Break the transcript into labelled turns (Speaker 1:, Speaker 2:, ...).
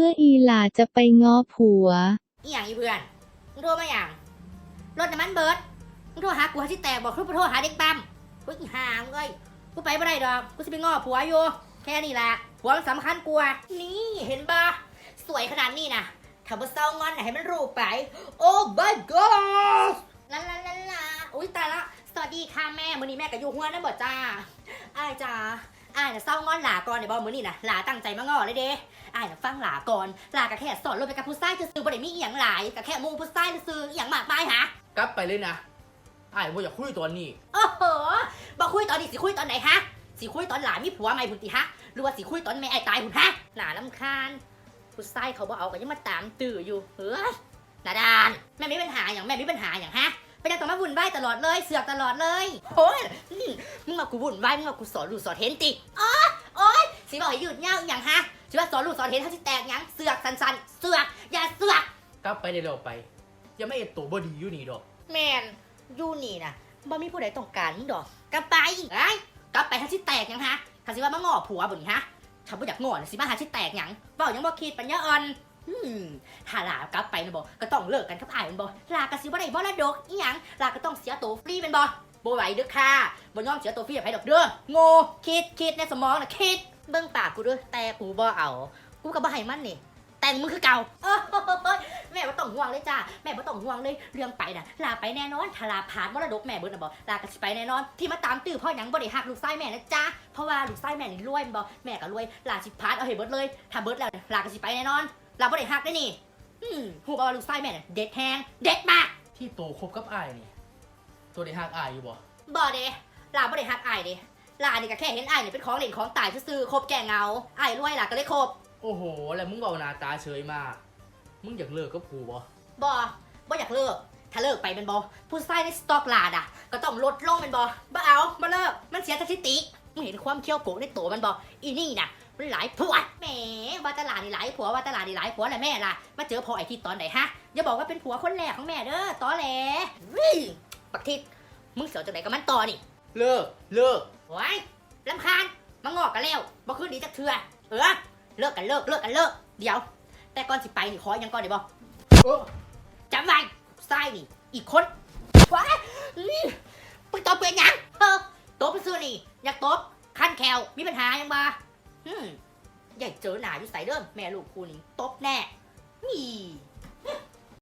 Speaker 1: มื่ออีหลาจะไปง้อผัว
Speaker 2: อีหยังอีเพื่อนมึงโทรมาอย่างรถน้ำมันเบิร์ดมึงโทรหากูหาที่แตกบอกคือไปโทรหาเด็กปั๊มกูอีหามงเอ้ยกูไปไม่ได้ดอกกูจะไปง้อผัวอยู่แค่นี้แหละผัวมันสำคัญกว่านี่เห็นปะสวยขนาดนี้นะถ้าบ่เศร้างอนน่ะให้มันรูปไป โอ้ my god ลาลาลาลาอุ้ยตายละสวัสดีค่ะแม่มื้อนี้แม่กับยูหัวนั่นบ่จ้าอ้ายจ้า อ้ายน่ะเศร้างอนหลาก่อนเดี๋ยวบอกมื้อนี้น่ะหลาตั้งใจมาง้อเลยเด้อ้ายน่ะฟังหลาก่อนหลาก็แค่สอนรถไปกับผู้ชายซื่อๆบ่ได้มีอีหยังหลายก็แค่หมู่ผู้ชายซื่อๆอีหยังมากมายหะ
Speaker 3: กลับไปเลยนะไอ้ายว่าอยากคุยตัวนี้
Speaker 2: โอ้โหบอกคุยตอนนี้สิคุยตอนไหนฮะสิคุยตอนหลานมีผัวใหม่พุ่นติฮะหรือว่าสิคุยตอนแม่ไอ้ตายพุ่นฮะหนาลำคาญผู้ชายเขาบ่เอาก็ยังมาตามตื้ออยู่เฮ้ยหนาดานแม่มีปัญหาอย่างแม่มีปัญหาอย่างฮะ ไปยังต้องมาวุ่นวายตลอดเลยเสือกตลอดเลยโอ้ยอืมมึงมากูวุ่นวายมึงมากูสอนลูกสอนเห็นติอ๋อโอ้ยสิบอกให้หยุดเงาอหย่างฮะสิว่าสอนลูกสอนเห็นเขาสิแตกหยังเสือกสันสันๆเสือกอย่าเสือก
Speaker 3: กลับไปเร็วๆไปอยังไม่เอ็ดตัวบดีอยู่นี่ดอก
Speaker 2: แมนยูนี่นะบ่มีผู้ใดต้องการมึงดอก กลับไปไอ้ยกลับไปถ้าสิแตกหยังฮะถ้าสิว่ามาง้อผัวบ่นี่ฮะถ้าบ่อยากง้อน่ะสิมาหาสิแตกหยังเว้าหยังบ่คิดปัญญาอ่อน อืมถ้าลากลับไปนะบ่ก็ต้องเลิกกันกับอ้ายแมันบ่ลาก็สิบ่ได้บ่ละดอกอีหยังลาก็ต้องเสียตัวฟรีแม่นบ่บ่ไหวเด้อค่ะบ่ยอมเสียตัวฟรีให้ไผดอกเด้อโง่คิดคิดในสมองน่ะคิด เบิ่งปากกูเด้อแต่กูบ่เอา กูก็บ่ให้มันนี่ แต่งมึงคือเก่าโอ้ยแม่บ่ต้องห่วงเลยจ้าแม่บ่ต้องห่วงเลยเรื่องไปน่ะ ลาไปแน่นอนถ้าลาผ่านมรดกแม่เบิดน่ะบ่ลาก็สิไปแน่นอน ที่มาตามตื้อเพ่อหยังบ่ได้ฮักลูกชายแม่นะจ้าเพราะว่าลูกชายแม่นี่รวยแม่นบ่แม่ก็รวยลาสิพานเอาให้เบิดเลยถ้าเบิดแล้วเนี่ยลาก็สิไปแน่นอน ลาบ่ได้ฮักได้นี่อืมฮู้บ่ว่าลูกชายแม่น่ะเด็ดแฮงเด็ดมาก
Speaker 3: ที่โตคบกับไอ้ายนี่ตัวได้หักไอ้ายอยู่บ่
Speaker 2: บ่เด้ลาบ่ได้ฮักอ้ายเด้ลานี่ก็แค่เห็นอ้ายนี่เป็นของเล่นของตายซื่อๆคบแก่เหงาอ้ายรวยลาก็เลยคบ
Speaker 3: โอ้โห แล้วมึงเอาหน้าตาเฉยมาก มึงอยากเลิกกับกูบ่
Speaker 2: บอบ่อยากเลิก ถ้าเลิกไปเป็นบอผู้ชายในสต็อกลาดอะ ก็ต้องลดลงเป็นบอบ่เอาบ่เลิกมันเสียสถิติมึง เห็นความเขี้ยวโปกในตัวมันบออีนี่น่ะมันหลายผัวแหมว่าตลาดนี่หลายผัวว่าตลาดนี่หลายผัวแหละแม่ล่ะมาเจอพอไอ้ที่ตอนไหนฮะอย่าบอกว่าเป็นผัวคนแรกของแม่เด้อตอแหลวิ่งปักทิศมึงเสียวจากไหนกับมันต่อนี่
Speaker 3: เลิกเลิก
Speaker 2: โอ้ยลำคาญมางอกกันแล้วบ่คืนดีจักเทื่อเออเลิกกันเลิกเลิกกันเลิกเดี๋ยว แต่ก่อนสิไปนี่ขอยังก่อนเดี๋ยวบอ
Speaker 3: โอ้
Speaker 2: จำไว้ไส้นี่อีกคนว้านี่มึงตบเป็นหยังเออ ตบไปซื้อนี่ อยากตบคันแควมีปัญหายังบ่ฮึมอย่เจอหนาอยู่ใส่เดิมแม่ลูกคู่นี้ตบแน่นี่